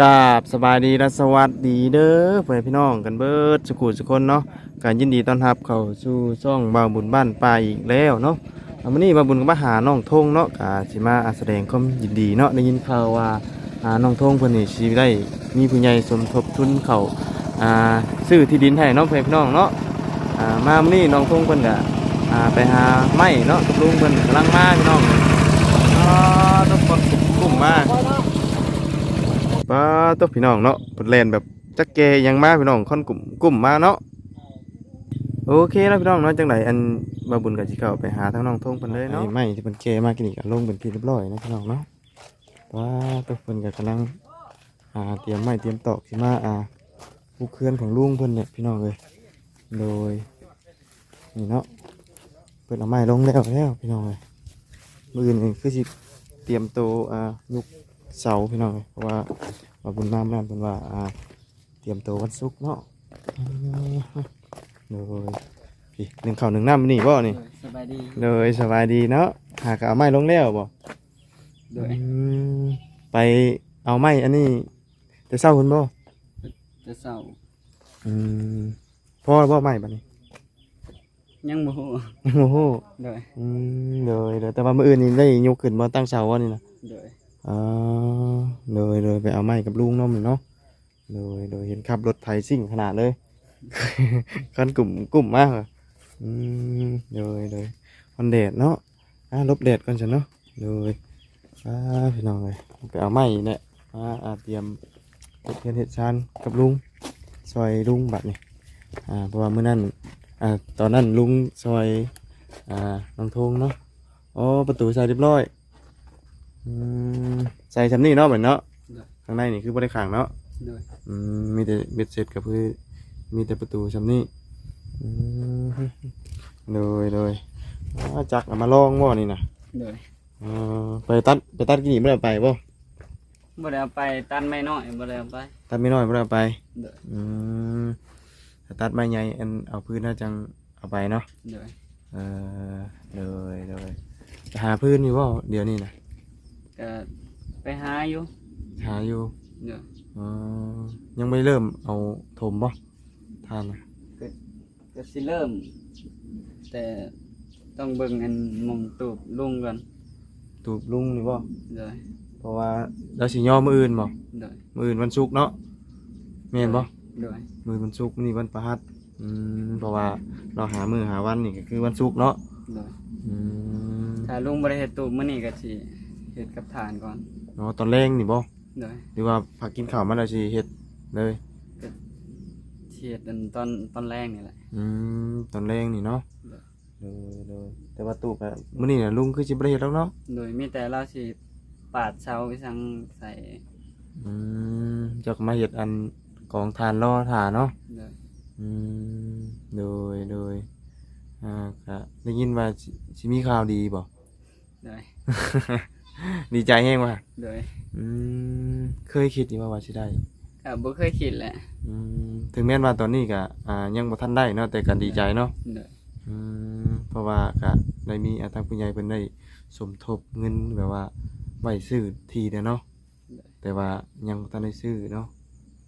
กราบสบายดีและสวัสดีเด้อเพื่อนพี่น้องกันเบิดสุขุสุคนเนาะการยินดีต้อนรับเข้าสู่ช่องบาวบุญบ้านป่าอีกแล้วเนาะเอาวันนี้บาวบุญก็มาหาน้องทงเนาะกาสิมาแสดงความยินดีเนาะได้ยินข่าวว่าอ่าน้องทงเพิ่นนี่สิได้มีผู้ใหญ่สมทบทุนเข้าอ่าซื้อที่ดินให้เนาะเพื่อนพี่น้องเนาะอ่ามาวันนี้น้องทงเพิ่นก็อ่าไปหาไม้เนาะกับลุงเพิ่นกำลังมาพี่น้องอ่าต้องคนกลุ่มมาก ป้า ตัวพี่น้องเนาะเปิดเลนแบบจักเกยังมาพี่น้องค่อนกลุ่มกลุ่มมาเนาะโอเคแล้วพี่น้องเนาะจังไดอันบาบุญกับสิเข้าไปหาทางน้องทงเพิ่นเลยเนาะไม่ที่เพิ่นเกมากินอีกลงเป็นที่เรียบร้อยนะพี่น้องเนาะว้าตัวเพิ่นก็กำลังอ่าเตรียมไม้เตรียมตอกสิมาอ่าผู้เคลื่อนของลุงเพิ่นเนี่ยพี่น้องเลยโดยนี่เนาะเพิ่นเอาไม้ลงแล้วแล้วพี่น้องเลยมือนี่คือสิเตรียมตัวอ่ายุก เสาพี่น้องเอ้ยเพราะว่าว่าบุญน้ำนั่นเป็นว่าอ่าเตรียมตัววันศุกร์เนาะโดยพี่หนึ่งข้าวหนึ่งน้ำนี่บ่นี่สบายดีเลยสบายดีเนาะหากเอาไม้ลงแล้วบ่โดยอืมไปเอาไม้อันนี้แต่เศร้าคุณบ่จะเศร้าอืมพ่อบ่ไม้บัดนี้ยังโมโหโอ้โหโดยอืมเลยเลยแต่ว่ามื้ออื่นนี่ได้ยกขึ้นบ่ตั้งเสาว่านี่นะโดย อ๋อเลยเลยไปเอาไม้กับลุงน้องเนาะเลยเลยเห็นขับรถไถซิ่งขนาดเลยคันกลุ่มกลุ่มมากอะอืมเลยเลยวันแดดเนาะอะลบแดดก่อนฉันเนาะเลยอ่าพี่น้องเลยไปเอาไม้เนี่ยมาอ่าเตรียมเฮ็ดเฮ็ดเฮ็ดชานกับลุงซอยลุงบัดนี่อ่าเพราะว่าเมื่อนั้นอ่าตอนนั้นลุงซอยอ่าน้องทงเนาะอ๋อประตูใส่เรียบร้อย อืมใส่ชำนี่เนาะเหมือนเนาะข้างในนี่คือบริขางเนาะโดยอืมมีแต่เบ็ดเสร็จกับคือมีแต่ประตูชำนี่อืมเลยเลยอ้าจักเอามาลองว่านี่นะโดยเออไปตัดไปตัดกี่นี่ไม่ได้เอาไปบ่บ่ได้เอาไปตันไม่น้อยบ่ได้เอาไป ตัดไม่น้อยไม่ได้เอาไปโดยอืมถ้าตัดไม่ใหญ่อันเอาพื้นน่าจังเอาไปเนาะโดยเออเลยเลยจะหาพื้นอยู่บ่เดี๋ยวนี้นะ ก็ไปหาอยู่หาอยู่โดยเออยังไม่เริ่มเอาถมบ่ทานนะก็สิเริ่ม แต่ต้องเบิ่งอันหมองตูบลุงก่อนตูบลุงนี่บ่โดยเพราะว่าเราสิย่อมืออื่นบ่โดยมืออื่นวันศุกร์เนาะแม่นบ่โดยมือวันศุกร์นี่วันประหัสอืมเพราะว่าเราหามือหาวันนี่ก็คือวันศุกร์เนาะโดยอืมถ้าลุงบ่ได้เฮ็ดตูบมื้อนี้ก็สิ เฮ็ดกับฐานก่อนเนาะตอนแรงนี่บ่โดยหรือว่าพักกินข้าวมันเราสิเฮ็ดเลยสิเฮ็ดอันตอนตอนแรกนี่แหละอืมตอนแรงนี่เนาะเด้อเลยเลยแต่ว่าตูบอะมื้อนี้น่ะลุงคือสิบ่ได้เฮ็ดแล้วเนาะโดยมีแต่เราสิปาดเสาไปสังใส่อืมจะมาเฮ็ดอันกองทานรอถ่าเนาะโดยอืมโดยโดยอ่าก็ได้ยินว่าสิสิมีข่าวดีบ่โดย ดีใจแฮงว่ะโดยอืมเคยคิดอยู่ว่าว่าสิได้ก็บ่เคยคิดแหละอืมถึงแม้นว่าตอนนี้ก็อ่ายังบ่ทันได้เนาะแต่ก็ดีใจเนาะโดยอืมเพราะว่าก็ได้มีอาทางผู้ใหญ่เพิ่นได้สมทบเงินแบบว่าไว้ซื้อที่เด้อเนาะแต่ว่ายังบ่ทันได้ซื้อเนาะ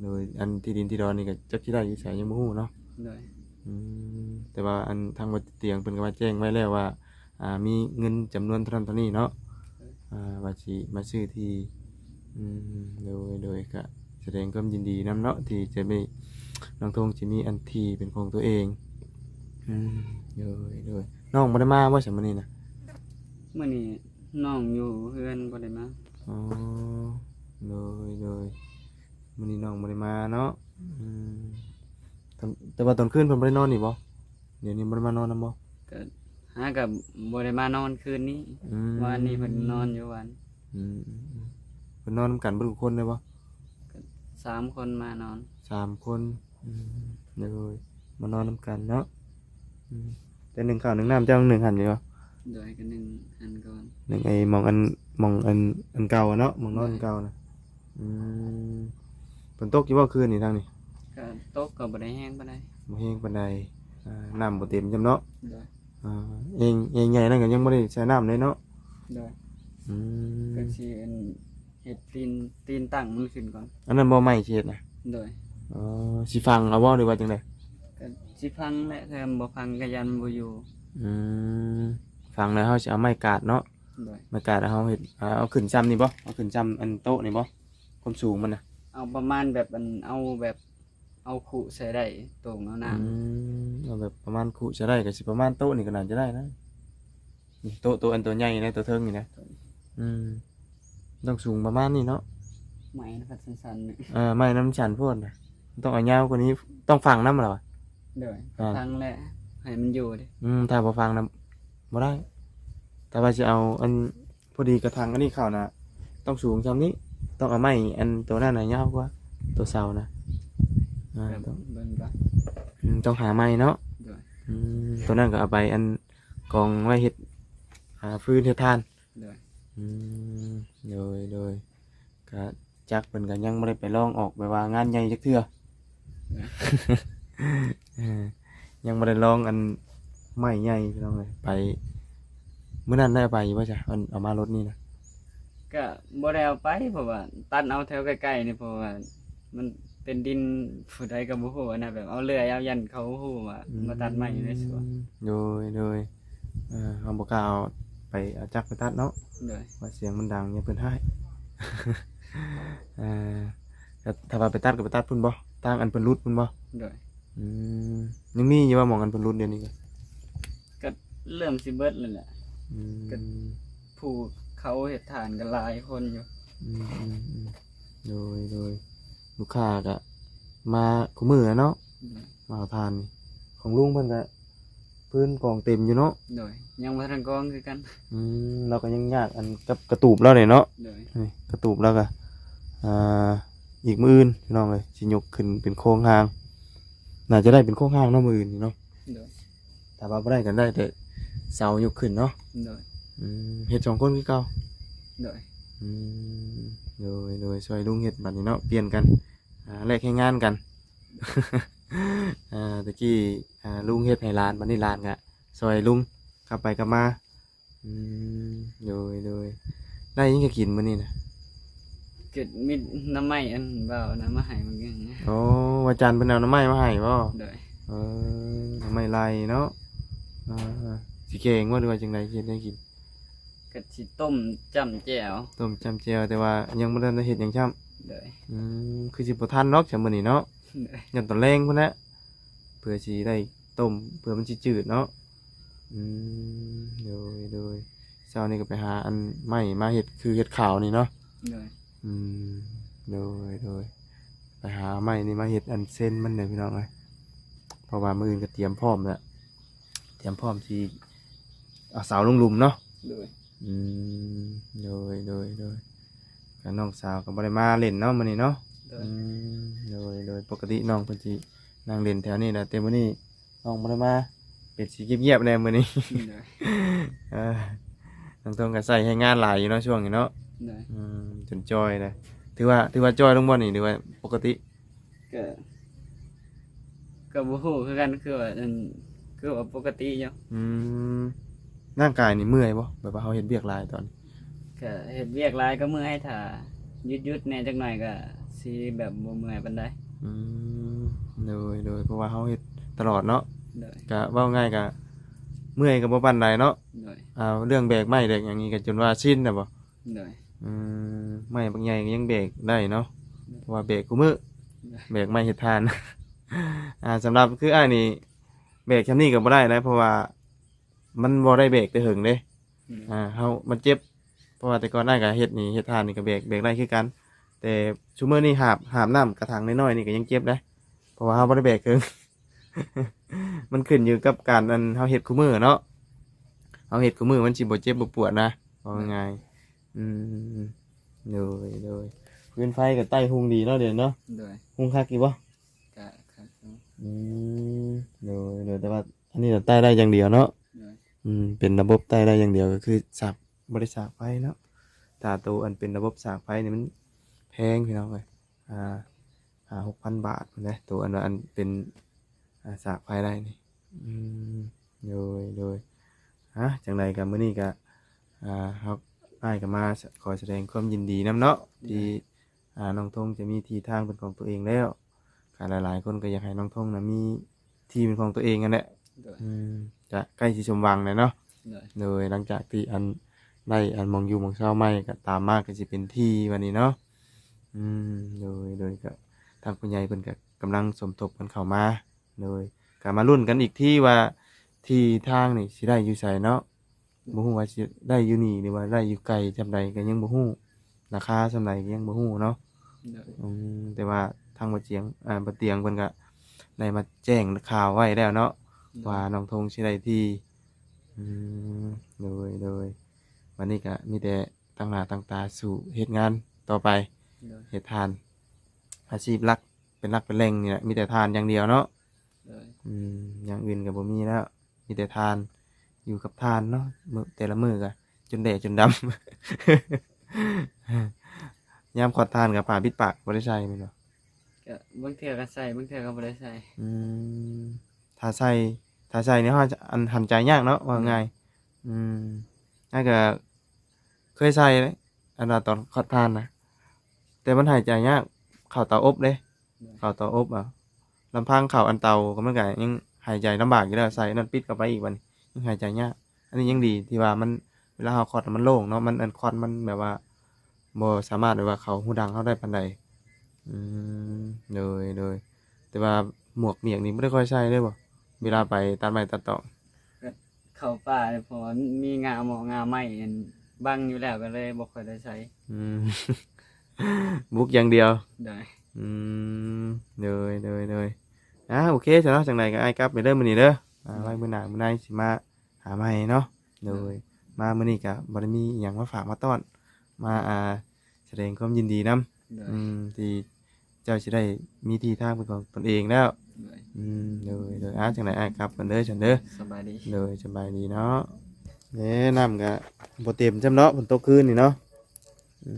โดยอันที่ดินที่ดอนนี่ก็จักสิได้อยู่ไสยังบ่ฮู้เนาะ โดยอืมแต่ว่าอันทางวัดเตียงเพิ่นก็มาแจ้งไว้แล้วว่า อ่ามีเงินจำนวนเท่านั้นเท่านี้เนาะอ่า ว่าสิมาซื้อที่อืมโดยโดยก็แสดงความยินดีนํเนาะที่จะมีน้องทงสิมีอันที่เป็นของตัวเองอืมโดยโดยน้องบ่ได้มาบ่ซั่นมื้อนี้นะมื้อนี้น้องอยู่เพื่อนบ่ได้มาอ๋อโดยโดยมื้อนี้น้องบ่ได้มาเนาะอืมตอนแต่ว่าตอนคืนเพิ่นบ่ได้นอนนี่บ่เดี๋ยวนี้บ่ได้มานอนนํบ่ก็ หากับบ่ได้มานอนคืนนี้อืมวันนี้เพิ่นนอนอยู่วันอืมอืมอืมเพิ่นนอนนำกันเบ่ทุกคนเลยบ่สามคนมานอนสามคนอืมเลยมานอนนำกันเนาะอืมแต่หนึ่งข้าวหนึ่งน้ำเจ้าหนึ่งหันอยู่บ่โดยกันหนึ่งอันก่อนหนึ่งไอ้หมองอันหมองอันอันเก่าอะเนาะหมองนอนอันเก่านะอืมฝนตกอยู่บ่คืนนี่ทางนี้ก็ตกก็บ่ได้แห้งปานใดบ่แห้งปานใดอ่าน้ำบ่เต็มจำเนาะ โดย อ่าเองเองใหญ่นั่นก็ยังบ่ได้ใช้น้ำเลยเนาะโดยอืมก็สิอันเฮ็ดตีนตีนตั้งมันขึ้นก่อน อันนั้นบ่ไหม้สิเฮ็ดนะโดยอ๋อสิฟังเอาบ่หรือว่าจังไดก็สิพังแหละถ้าบ่พังก็ยันบ่อยู่อืมฟังแล้วเฮาสิเอาไม้กาดเนาะ โดยไม้กาดแล้วเฮาเฮ็ดอ่าเอาขึ้นซ้ำนี่บ่เอาขึ้นซ้ำอันโต๊ะนี่บ่ความสูงมันน่ะเอาประมาณแบบอันเอาแบบ เอาขู่ใส่ได้ตรงเอาน้ำอืมเอาแบบประมาณคู่จะได้ก็สิประมาณโต๊ะนี่ก็น่าจะได้นะนี่โต๊ะโต๊ะอันตัวใหญ่นะตัวเทิงนี่นะอืมต้องสูงประมาณนี้เนาะไม้นะครับสั้นๆนี่เออไม่น้ำฉันพูดนะต้องเอายาวกว่านี้ต้องฟังน้ำเหรอวะโดยอ่าพังแหละให้มันอยู่ดิอืมถ้าพอฟังน้ำบ่ได้ แต่ว่าจะเอาอันพอดีกระถางอันนี้เข้านะต้องสูงจำนี้ ต้องเอาไม้อันตัวนั้นน่ะยาวกว่า ตัวเสานะ อ่าแบบต้องเบิ่งก่อนอืมต้องหาไม้เนาะโดยอืมตัวนั้นก็เอาไปอันกองไว้เฮ็ดหาฟืนเฮ็ดทาน โดยอืมโดยโดยก็จักเพิ่นก็ยังบ่ได้ไปลองออกไปว่างานใหญ่จักเทื่อเออยังบ่ได้ลองอันไม้ใหญ่พี่น้องเอ้ยไปมื้อนั้นได้ไปอยู่บ่จ้ะอันเอามารถนี่นะก็บ่ได้เอาไปเพราะว่าตัดเอาแถวใกล้ๆนี่เพราะว่ามัน เป็นดินผู้ใดก็บ่ฮู้นะแบบเอาเลื่อยเอายันเขาฮู้ว่ามาตัดไม้อยู่ในสวนโดยโดยเอ่อเอาบ่กล้าเอาไปเอาจักรไปตัดเนาะโดยว่าเสียงมันดังอย่าเพิ่นให้ เอ่อแต่ถ้าว่าไปตัดก็ไปตัดพุ่นบ่ทางอันเพิ่นรุดพุ่นบ่โดยอืมยังมีอยู่ว่าหมองอันเพิ่นรุดเดี๋ยวนี้ก็ก็เริ่มสิเบิดแล้วแหละ อืมก็ ผู้เขาเฮ็ดทานกันหลายคนอยู่อืมอืมอืมโดยโดย ลูกค้าก็มาคุมืออะเนาะโดยมาเอาทานนี่ของลุงเพิ่นก็พื้นกองเต็มอยู่เนาะโดยยังบ่ทันกองคือกันอืมเราก็ยังยากอันกับกระตูบเราเนี่ยเนาะโดยนี่กระตูบแล้วก็อ่าอีกมืออื่นพี่น้องเลยสิยกขึ้นเป็นโครงหางน่าจะได้เป็นโครงหางเนาะมืออื่นนี่เนาะโดยแต่ว่าบ่ได้กันได้แต่เสายกขึ้นเนาะโดยอืมเฮ็ดสองคนคือเก่าโดยอืม โดยโดยช่วยลุงเฮ็ดบัดนี้เนาะเปลี่ยนกันอ่าแลกให้งานกัน อ่าตะกี้อ่าลุงเฮ็ดให้หลานบัดนี้หลานก็ช่วยลุงกลับไปกลับมาอืมโดยโดยได้ยังจะกินมื้อนี้นะเกิดมีน้ำไม้อันเบาน้ำมาให้มันก็อย่างเงี้ยโอ้วาจันทร์เพิ่นเอาหน้ำไม้มาให้บ่โดยเออหน้ำไม้ลายเนาะอ่าสิเก่งว่าหรือว่าจังไดเฮ็ดให้กิน ก็สิต้มจ้ำแจ่วต้มจำเจียวแต่ว่ายังบ่ทันได้เฮ็ดหยังช้ำโดยอืมคือสิบ่ทันเนาะจังมื้อนี้เนาะโดยยันตอนแรงพุ่นแหละเพื่อสิได้ต้มเพื่อมันสิจืดเนาะอืมโดยโดยเช้านี้ก็ไปหาอันไม้มาเฮ็ดคือเฮ็ดข้าวนี่เนาะ โดยอืมโดยโดยไปหาไม้นี่มาเฮ็ดอันเส้นมันเลยพี่น้องเอ้ยเพราะว่ามื้ออื่นก็เตรียมพร้อมแล้วเตรียมพร้อมที่เอาสาวลงหลุมเนาะโดย อืมโดยโดยโดยก็น้องสาวก็บ่ได้มาเล่นเนาะมื้อนี้เนาะโดยอืมโดยโดยปกติน้องเพิ่นสินั่งเล่นแถวนี้แหละแต่มื้อนี้น้องบ่ได้มาเป็ดสิเงียบๆแน่มื้อนี้ โดยเออน้องต้องก็ใส่ให้งานหลายอยู่เนาะช่วงนี้เนาะโดยอืมจนจอยเลยถือว่าถือว่าจอยลงบ่นี่หรือว่าปกติ ก็ก็บ่ฮู้คือกันคือว่าอันคือว่าปกติอยู่อืม ร่างกายนี่เมื่อยบ่แบบว่าเฮาเฮ็ดเวียกหลายตอน ก็เฮ็ดเวียกหลายก็เมื่อยถ้าหยุดๆแหน่จักหน่อยก็สิแบบบ่เมื่อยปานใดอืมโดยโดยเพราะว่าเฮาเฮ็ดตลอดเนาะโดยก็เว้าง่ายก็เมื่อยก็บ่ปานใดเนาะโดยอ่าเรื่องแบกไม้แบกอย่างนี้ก็จนว่าชินน่ะบ่โดย อืมไม่บางใหญ่ก็ยังเบรกได้เนาะเพราะว่าเบรกกูมือเบรกไม่เห็ดทาน อ่าสำหรับคืออ้ายนี่เบรกแค่นี้ก็บ่ได้นะเพราะว่า มันบ่ได้เบรกแต่หึงเด้อ่าเฮามันเจ็บ เพราะว่าแต่ก่อนหน้าก็เฮ็ดนี่เฮ็ดทานนี่ก็เบรกเบรกได้คือกัน แต่ชุมื้อนี้หาบหาบน้ำกระถางน้อยๆนี่ก็ยังเจ็บนะเพราะว่าเฮาบ่ได้เบรกเคิงมันขึ้นอยู่กับการอันเฮาเฮ็ดคู่มือเนาะเฮาเฮ็ดคู่มือมันสิบ่เจ็บบ่ปวดนะว่าง่ายๆอืมโดยโดยพื้นไฟกับใต้หุงดีเนาะเดี๋ยวเนาะโดยหุงคักกี่บ่ก็ครับอืมโดยโดยแต่ว่าอันนี้เราใต้ได้อย่างเดียวเนาะโดย อืมเป็นระบบใต้ได้อย่างเดียวก็คือสากบริสากไฟเนาะแตาตัวอันเป็นระบบสากไฟนี่มันแพงพี่น้องเลยอ่าหาหกพันบาทนะตัวอันว่าอันเป็นอ่าสากไฟได้นี่อืมโดยโดยฮะจังไรกันมื้อนี้ก็อ่าครับอ้ายก็มาขอแสดงความยินดีนํเนาะที่อ่าน้องทงจะมีที่ทางเป็นของตัวเองแล้วก็หลายๆคนก็อยากให้น้องทงนะมีที่เป็นของตัวเองกันแหละ โดยอืมจะใกล้สิสมหวังแล้วเนาะโดยโดยหลังจากที่อันได้อันมองอยู่มองเศร้าไม่ก็ตามมากก็จะเป็นที่วันนี้เนาะอืมโดยโดยก็ทางผู้ใหญ่เพิ่นก็กำลังสมทบกันเข้ามาโดยก็มาลุ้นกันอีกที่ว่าที่ทางนี่สิได้อยู่ไสเนาะบ่ฮู้ว่าสิได้อยู่นี่หรือว่าได้อยู่ไกลจำใดก็ยังบ่ฮู้ราคาจำใดก็ยังบ่ฮู้เนาะ โดยอืมแต่ว่าทางบ่เจียงอ่าบ่เตียงเพิ่นก็ได้มาแจ้งข่าวไว้แล้วเนาะ ว่าน้องธงสิได้ที่อืมโดยโดยวันนี้ก็มีแต่ตั้งหน้าตั้งตาสู่เหตุงานต่อไปโดยเหตุทาน อาชีพหลักเป็นหลักเป็นแหล่งนี่แหละมีแต่ทานอย่างเดียวเนาะโดยอืมอย่างอื่นก็บ่มีแล้ว มีแต่ทาน อยู่กับทานเนาะมื้อแต่ละมื้อก็จนแดดจนดำ ยามขอดทานกับผ่าปิดปากบ่ได้ใช้แม่นบ่ก็บางเทื่อก็ใส่บางเทื่อก็บ่ได้ใส่อืมถ้าใส่ ถ้าใส่เนี่ยเขาอันหันใจยากเนาะว่าไงอืมน่าก็เคยใส่เลยอันนั้นตอนขอดทานนะแต่มันหายใจยากเข่าเตาอบเลยเข่าเตาอบอะลำพังเข่าอันเตาก็ไมันก็ยังหายใจลำบากอยู่แล้วใส่นั่นปิดเข้าไปอีกวันยังหายใจยากอันนี้ยังดีที่ว่ามันเวลาเราคอดมันโล่งเนาะมันอันคอดมันแบบว่าบ่สามารถแบบว่าเขาหูดังเขาได้ปานใดอืมเลยเลยแต่ว่าหมวกเมียกนี่ไม่ได้ค่อยใส่เลยบ่ เวลาไปตัดไม้ตัดตอกเข้าป่าเนี่ยเพอมีงาหมองาไม้อันบังอยู่แล้วก็เลยบ่ค่อยได้ใช้อืม บุกอย่างเดียวโดยอืมเลยเลยเลยอะโอเคจ้ะเนาะจังไดก็ไอ้ายกลับไปเริ่มมื้อนี้เด้ออ่าไว้มื้อหน้ามื้อในสิมาหาใหม่เนาะเลยมามื้อนี้ก็บ่ได้มีอิหยังมาฝากมาต้อน มาอ่าแสดงความยินดีนํโดยอืมที่เจ้าสิได้มีที่ทางเป็นของตนเองแล้ว โดยอืมเลยเลยอะจังไดอ้ายกลับกันเด้อจันเด้อสบายดีเลยสบายดีเนาะเน่น้ำก็บ่เต็มจำเนาะฝนตกคืนนี่เนาะอื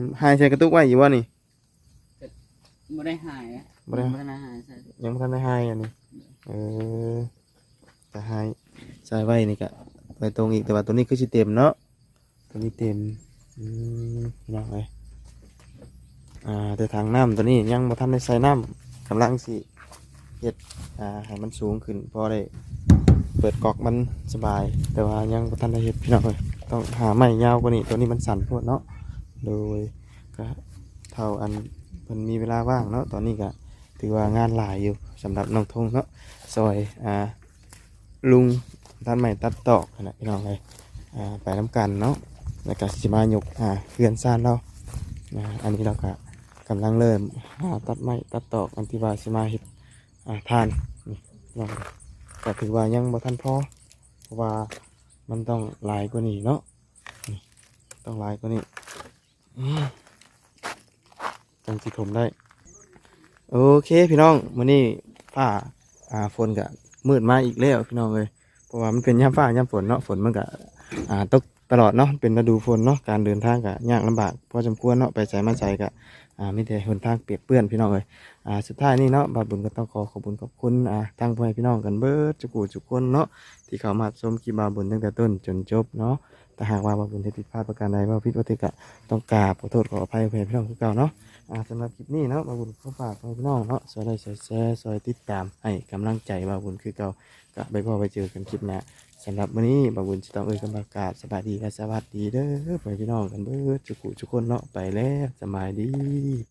มหายใส่กระตุกไว้อยู่วะนี่บ่ได้หายอะบ่ได้บ่ได้หายใช่ยังบ่ทันได้หายอันนี้เออแต่หายใส่ไว้นี่ก็ไปตรงอีกแต่ว่าตัวนี้คือสิเต็มเนาะตัวนี้เต็มอืมพี่น้องเอ้ยอ่าแต่ทางน้ำตัวนี้ยังบ่ทันได้ใส่น้ำกำลังสิ เฮ็ดอ่าให้มันสูงขึ้นพอได้เปิดกอกมันสบาย แต่ว่ายังบ่ทันได้เฮ็ดพี่น้องเอ้ยต้องหาไม้ยาวกว่านี้ตัวนี้มันสั่นโพดเนาะโดยก็เท่าอันเพิ่นมีเวลาว่างเนาะตอนนี้ก็ถือว่างานหลายอยู่สำหรับน้องทงเนาะซอยอ่าลุงตัดใหม่ตัดตอกนะพี่น้องเลยอ่าไปน้ำกันเนาะแล้วก็สิมาหยกอ่าเพื่อนซ่านเราอ่าอันนี้เราก็กำลังเริ่มหาตัดไม้ตัดตอกอันที่ว่าสิมาเฮ็ด อ่าทานนี่พี่น้องก็ถือว่ายังบ่ทันพอเพราะว่ามันต้องหลายกว่านี้เนาะนี่ต้องหลายกว่านี้จังสิถมได้ โอเคพี่น้องมื้อนี้ฟ้าอ่าฝนก็มืดมาอีกแล้วพี่น้องเลยเพราะว่ามันเป็นยามฟ้ายามฝนเนาะฝนมันก็อ่าตกตลอดเนาะเป็นฤดูฝนเนาะการเดินทางก็ยากลำบากพอสมควรเนาะไปใส่มาใส่ก็ อ่ามีแต่หนทางเปียกเปื้อนพี่น้องเลยอ่าสุดท้ายนี่เนาะบาบุญก็ต้องขอขอบคุณขอบคุณอ่าทางพ่อแม่พี่น้องกันเบิดจุกูจุกคนเนาะที่เข้ามาชมคลิปบาบุญตั้งแต่ต้นจนจบเนาะแต่หากว่าบาบุญที่ผิดพลาดประการใดว่าผิดวัติกะต้องกราบขอโทษขออภัยพ่อแม่พี่น้องคือเก่าเนาะอ่าสำหรับคลิปนี้เนาะบาบุญขอฝากไว้พี่น้องเนาะซอยได้ซอยแชร์ซอยติดตามให้กำลังใจบาบุญคือเก่า ก็ไปพอไปเจอกันคลิปหน้าสำหรับวันนี้บาบุญจะต้องเอ่ยคำประกาศสบายดีและสวัสดีเด้อไปพี่น้องกันเบิดจุกุจุกคนเนาะไปแล้วสบายดี